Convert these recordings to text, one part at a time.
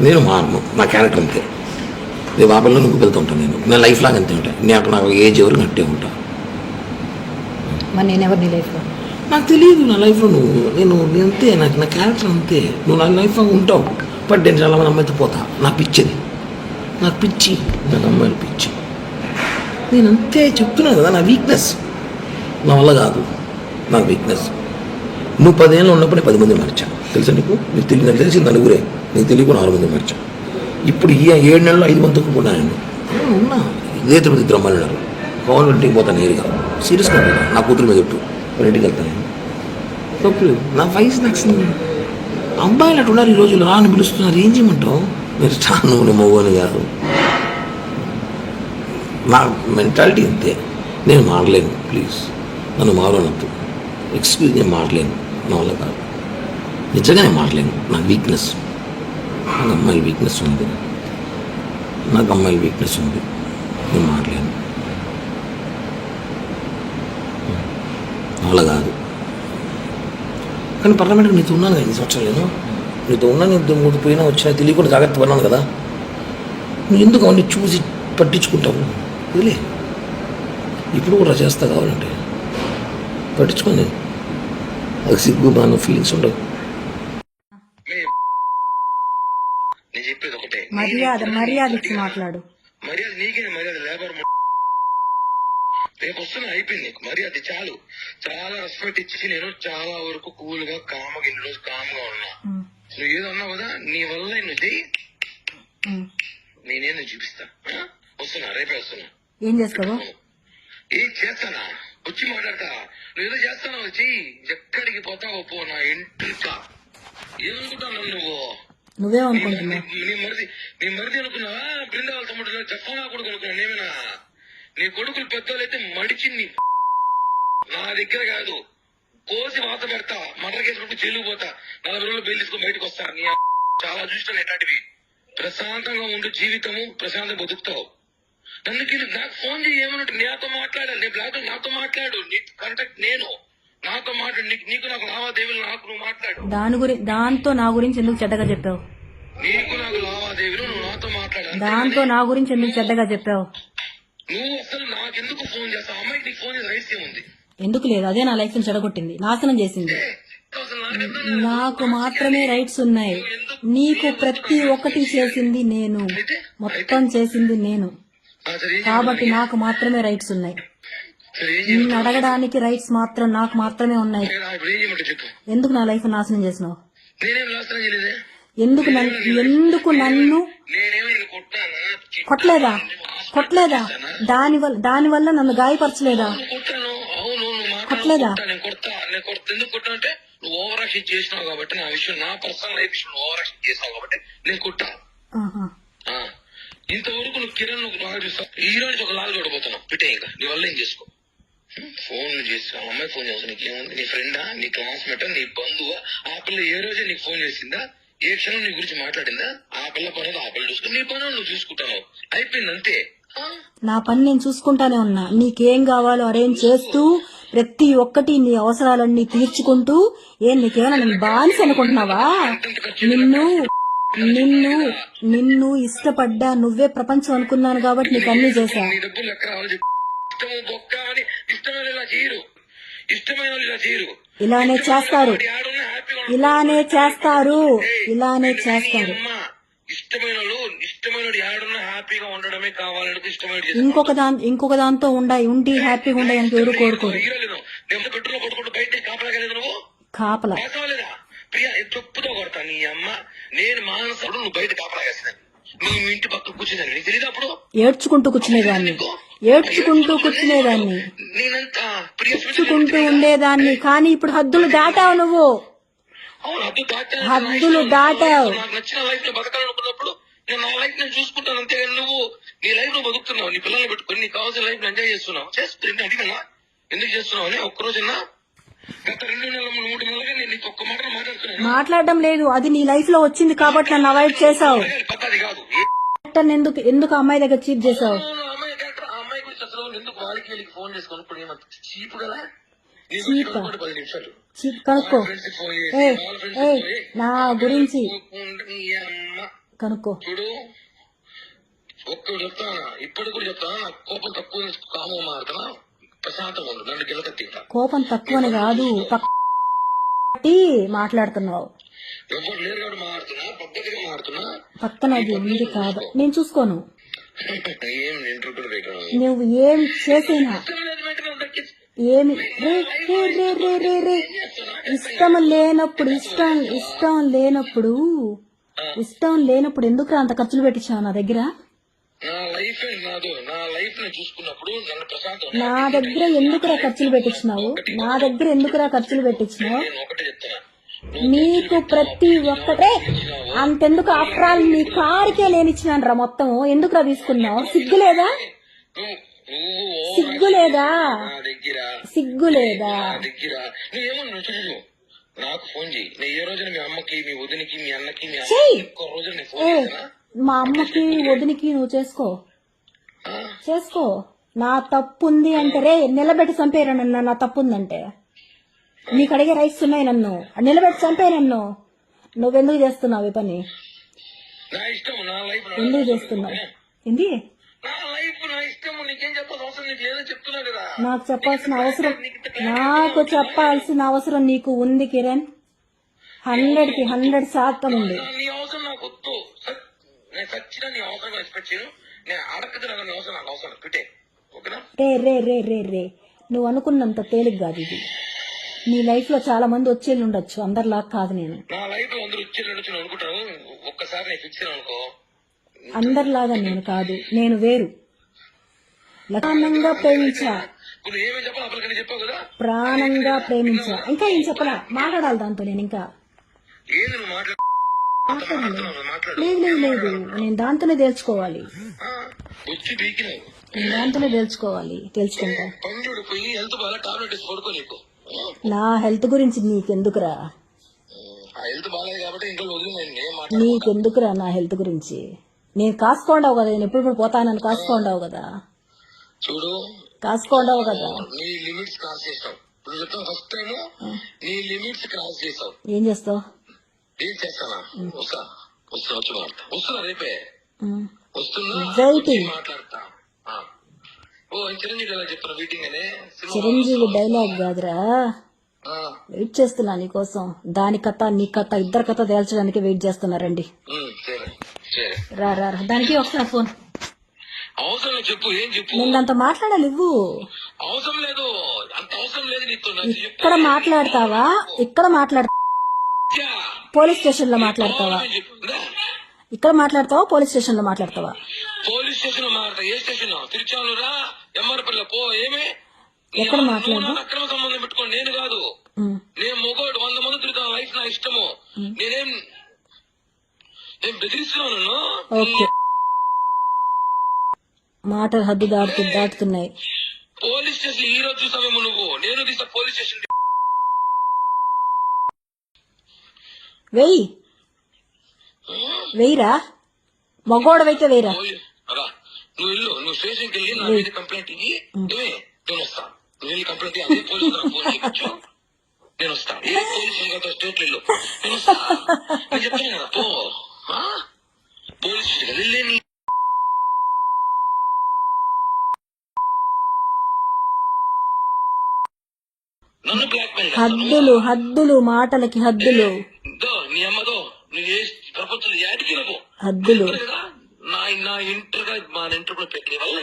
నేను మారను నా క్యారెక్టర్ అంతే. నేను బాబల్లో నువ్వు వెళ్తూ ఉంటాను నేను. నా లైఫ్ లాగా అంతే ఉంటాను నేను నాకు ఏజ్ ఎవరు నట్టే ఉంటా. మరి నేను ఎవరు నీ లైఫ్లో నాకు తెలియదు నా లైఫ్లో నువ్వు. నేను అంతే నాకు నా క్యారెక్టర్ అంతే. నువ్వు నా లైఫ్లో ఉంటావు. బట్ నేను చాలా మంది అమ్మాయితో పోతా. నా పిచ్చిది. నాకు పిచ్చి. నాకు అమ్మాయిలు పిచ్చి. నేను అంతే చెప్తున్నాను కదా నా వీక్నెస్ నా వల్ల కాదు. నా వీక్నెస్ నువ్వు పదేళ్ళు ఉన్నప్పుడే పది మంది మార్చా తెలుసా నీకు? నీకు తెలియదు నాకు తెలిసి నలుగురే. నీకు తెలియకుండా ఆరు మంది మార్చా. ఇప్పుడు ఈ ఏడు నెలలు ఐదు మంది తక్కువ నేను ఉన్నా. ఇదే తిరుపతి ఇద్దరు అమ్మాయిలు ఉన్నారు. కావాలి ఇంటికి పోతాను నేరుగా. సీరియస్గా ఉంటాను నా కూతురు మీద చుట్టూ. వాళ్ళ ఇంటికి వెళ్తాను నేను. తప్పులేదు నా వయసు నచ్చింది. అమ్మాయిలు అటు ఉన్నారు ఈ రోజులు రాని పిలుస్తున్నారు. ఏం చేయమంటావు? మీరు చాలా నువ్వు మవ్వని కాదు నా మెంటాలిటీ అంతే నేను మారలేను. ప్లీజ్. నన్ను మారనద్దు. ఎక్స్క్యూజ్ నేను మారలేను. నా వల్ల కాదు. నిజంగా నేను మారలేను. నా వీక్నెస్. నాకు అమ్మాయి వీక్నెస్ ఉంది. నాకు అమ్మాయి వీక్నెస్ ఉంది. నేను మారలేను. అలా కాదు. కానీ పర్లమెంట్కి నీతో ఉన్నాను కదా ఈ సంవత్సరాలు నేను. నీతో ఉన్నా నీతో మూడు పోయినా వచ్చినా తెలియకుండా జాగ్రత్త పడినాను కదా. నువ్వు ఎందుకు అవన్నీ చూసి పట్టించుకుంటావు? వదిలే. ఇప్పుడు కూడా చేస్తా కావాలంటే. పట్టించుకోండి అది సిగ్గు బాగా ఫీలింగ్స్ ఉండవు. నేను చెప్పేది ఒకటే మర్యాద మర్యాద. ఇచ్చి మాట్లాడు. మర్యాద నీకే మర్యాద లేబర్ రేపు వస్తున్నా అయిపోయింది నీకు. మర్యాద చాలు. చాలా రెస్పెక్ట్ ఇచ్చి నేను చాలా వరకు కూల్గా కామగా ఇన్ని రోజు కామ్గా ఉన్నా. ఉమ్, నువ్వు ఏదో అన్నావు కదా నీ వల్ల నువ్వు చెయ్యి. నేనేదో చూపిస్తా? వస్తున్నా రేపే వస్తున్నా. ఏం చేస్తావు? ఏం చేస్తానా? వచ్చి మాట్లాడతా. నువ్వేదో చేస్తావు చెయ్యి. ఎక్కడికి పోతావో పో నా ఇంటిక ఏమనుకుంటున్నావు నువ్వు? నువ్వేమనుకుంటున్నావు నీ- నీ మరిది నీ మరిది అనుకున్నావా? బృందావల తమ్ముడు చెప్పనా కొడుకు అనుకున్నా నేమేనా నీ కొడుకులు పెద్దోళ్ళైతే మడిచి నీ దగ్గర కాదు. కోసి వాత పెడతా. మటర్ కేసుకుంటూ జైలుకు పోతా. నలభై రోజులు బెయిల్ తీసుకొని బయటకు వస్తా. నీ చాలా చూస్తాను ఎట్లాంటివి ప్రశాంతంగా ఉండు జీవితము ప్రశాంతంగా బతుకుతావు. అందుకే నాకు ఫోన్ చేయి ఏమన్నట్టు నాతో మాట్లాడాలి. నీ బ్లాక్ నాతో మాట్లాడు. నీ కాంటాక్ట్ నేను. నాతో మాట్లాడు. నీకు నీకు నాకు లావాదేవీలు నాకు నువ్వు మాట్లాడు. దాని గురి దాంతో నా గురించి ఎందుకు చెడ్డగా చెప్పావు? నీకు నాకు లావాదేవీలు నువ్వు నాతో మాట్లాడాలి. దాంతో నా గురించి ఎందుకు చెడ్డగా చెప్పావు. నువ్వు అసలు నాకెందుకు ఫోన్ చేస్తావు? అమ్మాయికి నీకు ఫోన్ చేసే రైస్ ఏముంది ఎందుకు లేదు? అదే నా లైఫ్ చెడగొట్టింది. నాశనం చేసింది. నాకు మాత్రమే రైట్స్ ఉన్నాయి. నీకు ప్రతి ఒక్కటి చేసింది నేను. మొత్తం చేసింది నేను. కాబట్టి నాకు మాత్రమే రైట్స్ ఉన్నాయి. నిన్ను అడగడానికి రైట్స్ మాత్రం నాకు మాత్రమే ఉన్నాయి. ఎందుకు నా లైఫ్ నాశనం చేసినావు? ఎందుకు ఎందుకు నన్ను కొట్టలేదా? కొట్టలేదా? దాని వల్ల దాని వల్ల నన్ను గాయపరచలేదా? అవును నువ్వు మాట్లాడు కొట్టలేదా? కొడతా నేను కొడతా ఎందుకు కొట్టా అంటే నువ్వు ఓవర్ యాక్షన్ చేసినావు కాబట్టి నా విషయం నా పర్సనల్ లైఫ్ విషయం ఓవర్ యాక్షన్ చేసావు కాబట్టి నేను కొట్టా ఆ. ఇంతవరకు నువ్వు కిరణ్ నువ్వు బాగా చూస్తావు. ఈ రోజు ఒక లాగా చూడబోతున్నావు. పిటే ఇంకా. నీ వల్ల ఏం చేసుకో? ఫోన్ చేసి అమ్మాయి ఫోన్ చేస్తా నీకు ఏముంది నీ ఫ్రెండా నీ క్లాస్మేట్ నీ బంధువా? ఆ పిల్ల ఏ రోజే నీకు ఫోన్ చేసిందా? ఏ క్షణం నీ గురించి మాట్లాడిందా? ఆ పిల్ల పని ఆ పిల్ల చూసుకుని నీ పని నువ్వు చూసుకుంటావు. అయిపోయింది అంతే ఆ? నా పని నేను చూసుకుంటానే ఉన్నా. నీకేం కావాలో అరేంజ్ చేస్తూ ప్రతి ఒక్కటి నీ అవసరాలన్నీ తీర్చుకుంటూ ఏం నీకేమైనా నేను బానిస అనుకుంటున్నావా? నిన్ను నిన్ను నిన్ను ఇష్టపడ్డా నువ్వే ప్రపంచం అనుకున్నాను కాబట్టి నీకు అన్ని చేశా ఇష్టమైన ఇలా చేయరు. ఇలానే చేస్తారు. ఇలానే చేస్తారు. ఇలానే చేస్తారు. అమ్మ ఇష్టమైన ఇష్టమైన ఆడున్నా హ్యాపీగా ఉండడమే కావాలంటే ఇష్టమైన ఇంకొక దాని ఇంకొక దాంతో ఉండాయి ఉండి హ్యాపీగా ఉండాయి అని ఎవరు కోరుకోరు. పెట్టులో కొట్టుకుంటూ బయట కాపలాగలేదు నువ్వు? కాపలా. ప్రియా చెప్పుతో కొడతా నీ అమ్మ? నేను మానసుడు నువ్వు బయట కాపలాగేస్తాను నీ ఇంటి పక్కన కూర్చున్నాను నీకు తెలియదు అప్పుడు? ఏడ్చుకుంటూ కూర్చునేదాన్ని. ఏడ్చుకుంటూ కూర్చునేదాన్ని. ఏడ్చుకుంటూ ఉండేదాన్ని. కానీ ఇప్పుడు హద్దులు దాటావు నువ్వు. హద్దులు దాటావు. నచ్చిన లైఫ్ బతకాలనుకున్నప్పుడు నేను నా లైఫ్ నేను చూసుకుంటాను అంతేగాని నువ్వు నీ లైఫ్ బతుకుతున్నావు నీ పిల్లల్ని పెట్టుకొని నీకు కావాల్సిన లైఫ్ ఎంజాయ్ చేస్తున్నావు చేస్తుంది అడిగినా ఎందుకు చేస్తున్నావు అని ఒక్కరోజున్నా గత రెండు నెలల మూడు నెలలుగా నేను నీకు ఒక్క మాట మాట్లాడుతున్నాను మాట్లాడడం లేదు. అది నీ లైఫ్లో వచ్చింది కాబట్టి నన్ను అవాయిడ్ చేసావు కాదు. ఎందుకు ఎందుకు అమ్మాయి దగ్గర చీప్ చేసావు ఏ- ఆ అమ్మాయి క్యారెక్టర్ ఎందుకు వాళ్ళకి ఫోన్ ఏమంత చీప్ కదా నీ గురించి చీపా? చీప్ కనుక్కో. ఏ చేసి ఏ నా గురించి చూడు ఒక్కడు చెప్తానా ఇప్పుడు కూడా చెప్తానా నాకు కోపం తక్కువ కామం మారుతున్నా ప్రశాంతంగా ఉండు నన్ను గెలకత్తి కోపం తక్కువని కాదు మాట్లాడుతున్నావు. ఎవరు లేరు మారుతున్నా పద్ధతిగా మారుతున్నా. పక్కన అది ఉంది కాదు. నేను చూసుకోను. నువ్వు ఏం చేసినా ఏమి? రే రే రే రే రే రే. ఇష్టం లేనప్పుడు ఇష్టం ఇష్టం లేనప్పుడు ఇష్టం లేనప్పుడు ఎందుకు అంత ఖర్చులు పెట్టించావు నా దగ్గర? నా దగ్గర ఎందుకురా ఖర్చులు పెట్టించినావు? నా దగ్గర ఎందుకురా ఖర్చులు పెట్టించినావు? నీకు ప్రతి ఒక్కటే. అంతెందుకు ఆఫ్టర్ ఆల్ నీ కారుకే లేనిచ్చినాను రా మొత్తం. ఎందుకురా తీసుకున్నావు? సిగ్గు లేదా? సిగ్గు లేదా? సిగ్గు లేదా? నాకు ఫోన్ చేయి నేను ఏ రోజున మీ అమ్మకి మీ వదినికి మీ అన్నకి మీ ఒక్క ఫోన్ మా అమ్మకి వదినికి నువ్వు చేసుకో. చేసుకో. నా తప్పు ఉంది అంటే రే నిలబెట్టి చంపేరా నా తప్పు ఉందంటే నీకు అడిగే రైట్స్ ఉన్నాయి నన్ను. నిలబెట్టి చంపే నన్ను. నువ్వెందుకు చేస్తున్నావు ఈ పని? ఎందుకు చేస్తున్నావు? ఏంది? నీకేం చెప్పాల్సిన అవసరం? నీకు చెప్పాల్సిన అవసరం నాకు ఉంది కిరణ్. హండ్రెడ్కి హండ్రెడ్ శాతం ఉంది. రే రే రే రే రే. నువ్వు అనుకున్నంత కాదు ఇది. నీ లైఫ్లో చాలా మంది వచ్చేళ్ళు ఉండొచ్చు. అందరిలా కాదు నేను. నా లైఫ్లో అందరూ వచ్చి నడుచు అనుకుంటాను ఒక్కసారి నేను ఫిక్స్ అనుకో. అందరిలాగా నేను కాదు. నేను వేరు. లక్షణంగా ప్రేమించా. నువ్వు ఏమేమి చెప్పాలి అప్పటికని చెప్పావు కదా? ప్రాణంగా ప్రేమించా. ఇంకా ఏం చెప్పలా? మాట్లాడాలి దాంతో నేను ఇంకా. ఏంది నువ్వు మాట్లాడు? మాట్లాడుతున్నావు మాట్లాడు లేదు లేదు లేదు. నేను దాంతోనే వచ్చి బీకినావు నేను దాంతోనే తేల్చుకోవాలి. తేల్చుకుంటా. పండుడు పోయి హెల్త్ బాగా టాబ్లెట్ వేసి పడుకో నీకు. నా హెల్త్ గురించి నీకెందుకురా? హెల్త్ బాగాలేదు కాబట్టి ఇంట్లో నీకెందుకురా నా హెల్త్ గురించి? నేను కాసుకోండావు కదా నేను ఎప్పుడు పోతానని కాసుకోండావు కదా? చూడు కాసుకోండావు కదా? నీ లిమిట్స్ క్రాస్ చేసావు ఇప్పుడు చెప్తాను ఫస్ట్ టైం నీ లిమిట్స్ క్రాస్ చేసావు ఏం చేస్తావు? ఏం చేస్తానా? వస్తా. వస్తా వచ్చి మాట్లాడతా. వస్తున్నా రేపే. వస్తున్నా. వచ్చి మాట్లాడతా. చిరంజీవి డైలాగ్ కాదురా వెయిట్ చేస్తున్నా నీకోసం. దాని కథ నీ కథ ఇద్దరు కథ తేల్చడానికి వెయిట్ చేస్తున్నారండి రా రా. దానికి ఒకసారి ఫోన్. అవసరం చెప్పు ఏం చెప్పు? నేను దాంతో మాట్లాడాలి ఇవ్వు. అవసరం లేదు అంత అవసరం లేదు నీతో ఇక్కడ మాట్లాడతావా? ఇక్కడ మాట్లాడ యా. పోలీస్ స్టేషన్లో మాట్లాడతావా. ఇక్కడ మాట్లాడతావా? పోలీస్ స్టేషన్లో మాట్లాడతావా? పోలీస్ స్టేషన్ మాట్లాడతా ఏ స్టేషన్ తిరుచానురా? ఎంఆర్పల్లి పో ఏమి? ఎక్కడ మాట్లాడు అక్రమ సంబంధం పెట్టుకో నేను కాదు. నేను మొగోడు వంద మంది తిరుగుతాను లైఫ్ నా ఇష్టము. నేనేం నేను బెదిరిస్తున్నాను నన్ను? ఓకే. మాటలు హద్దు దాటు దాటుతున్నాయి. పోలీస్ స్టేషన్ ఈ రోజు చూసావేమో నువ్వు? నేను తీసా పోలీస్ స్టేషన్ వెయ్యి వెయ్యిరా మగోడవైతే అలా నువ్వు ఇల్లు నువ్వు స్టేషన్కి వెళ్ళి నా మీద కంప్లైంట్ ఇయ్యి ఏమే నేను వస్తా. నువ్వు వెళ్ళి కంప్లైంట్ అదే పోలీసు ఫోన్ చేయొచ్చు నేను వస్తా. ఏ పోలీస్ స్టేట్ వెళ్ళు నేను వస్తా. నేను చెప్తాను కదా పో? పోలీస్ వెళ్ళి నన్ను బ్లాక్ మెయిల్ హద్దులు హద్దులు మాటలకి హద్దులు. నీ అమ్మదో నువ్వు ప్రపంచంలో యాడికి హద్దులు. కదా? నా ఇంటర్ మా ఇంటర్ కూడా పెట్టి వల్ల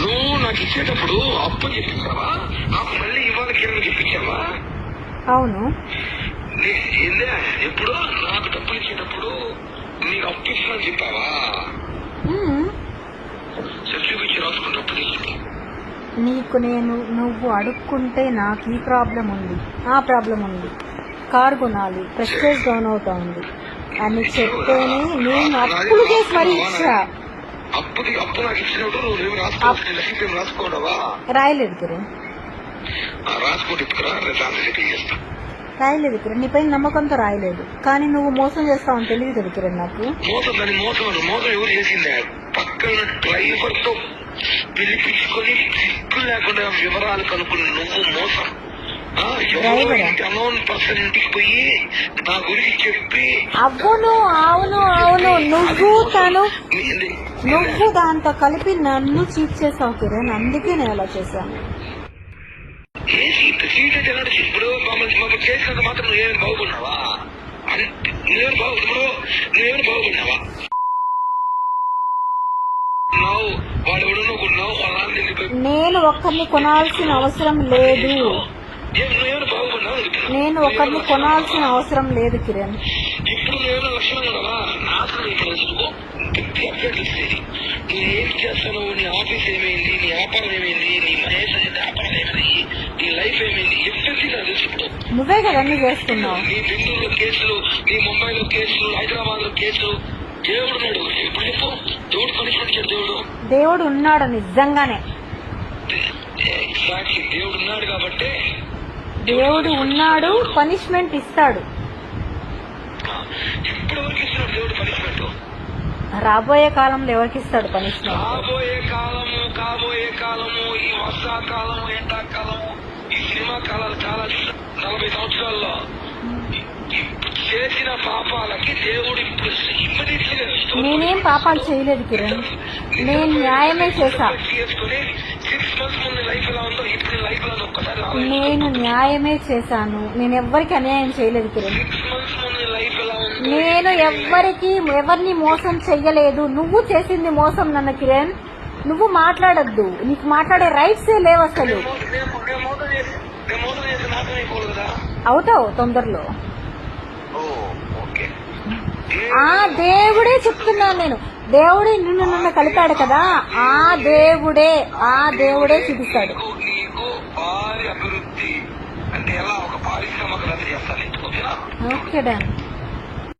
నువ్వు నాకు ఇచ్చేటప్పుడు అప్పు చెప్పించావా నాకు మళ్ళీ ఇవాళ కిరణ్ చెప్పించావా అవును. నీ- ఏందే? ఎప్పుడు నాకు డబ్బులు ఇచ్చేటప్పుడు నీకు అప్పు చెప్పావా. సర్టిఫికెట్ నీకు నీకు నేను నువ్వు అడుక్కుంటే నాకు ఈ ప్రాబ్లం ఉంది ఆ ప్రాబ్లం ఉంది. కారు కొనాలి ప్రెస్టేజ్ డౌన్ అవుతా ఉంది. అని చెప్తేనే నేను అప్పులు చేసి మరీ ఇచ్చా. అప్పుది అప్పు నాకు ఇచ్చినప్పుడు నువ్వు ఏమి రాసుకోవచ్చు లక్ష్మీ రాసుకోవడవా రాయలేదు కిరణ్ రాసుకోండి చేస్తా. రాయలేదు కిరణ్ నీపై నమ్మకంతో రాయలేదు. కానీ నువ్వు మోసం చేస్తావని తెలియదు కదా కిరణ్ నాకు. మోసం దాని మోసం అను. మోసం ఎవరు చేసిందే? పక్కన డ్రైవర్తో పిలిపించుకొని సిగ్గు లేకుండా వివరాలు కనుక్కుని నువ్వు మోసం? అన్నోన్ పర్సన్ ఇంటికి పోయి నా గురించి చెప్పి అవును అవును. అవును నువ్వు తను నువ్వు దాంతో కలిపి నన్ను చీట్ చేసావు కిరణ్. అందుకే నేను అలా చేశాను. ఇప్పుడు మమ్మల్ని మమ్మల్ని చేసినంత మాత్రం బాగున్నావా బాగు ఇప్పుడు బాగున్నావా నేను ఒక్కరిని కొనాల్సిన అవసరం లేదు. నేను ఒకరిని కొనాల్సిన అవసరం లేదు కిరణ్. ఇప్పుడు గట్టి అప్డేట్ ఇస్తుంది నువ్వు ఏం నీ ఆఫీస్ ఏమైంది నీ వ్యాపారం ఏమైంది నీ మహేష్ వ్యాపారం ఏమైంది నీ లైఫ్ ఏమైంది ఎవ్రీథింగ్ నాకు తెలుసు ఇప్పుడు. నువ్వే కదా అన్ని చేస్తున్నావు. నీ బెంగళూరులో కేసులు నీ ముంబైలో కేసులు హైదరాబాద్లో కేసులు. దేవుడు ఉన్నాడు. చెప్పు. దేవుడు పనిష్మెంట్ ఇచ్చాడు దేవుడు. దేవుడు ఉన్నాడు నిజంగానే. ఎగ్జాక్ట్లీ దేవుడు ఉన్నాడు కాబట్టి దేవుడు ఉన్నాడు పనిష్మెంట్ ఇస్తాడు. రాబోయే కాలంలో ఎవరికి ఇస్తాడు పనిష్మెంట్? కాబోయే కాలము కాబోయే కాలము ఈ వర్షాకాలము ఎండాకాలము ఈ సినిమా కాలాలు చాలా నలభై సంవత్సరాల్లో చేసిన పాపాలకి దేవుడు నేనేం పాపాలు చేయలేదు కిరణ్. నేను న్యాయమే చేశా. నేను న్యాయమే చేశాను. నేను ఎవ్వరికి అన్యాయం చేయలేదు కిరణ్. నేను ఎవ్వరికి ఎవరిని మోసం చెయ్యలేదు. నువ్వు చేసింది మోసం నన్ను కిరణ్. నువ్వు మాట్లాడొద్దు. నీకు మాట్లాడే రైట్స్ లేవు అసలు. అవుతావు తొందరలో. ఆ దేవుడే చెప్తున్నాను నేను. దేవుడు నిన్ను నన్ను కలిపాడు కదా. ఆ దేవుడే ఆ దేవుడే చూపిస్తాడు. Okay don.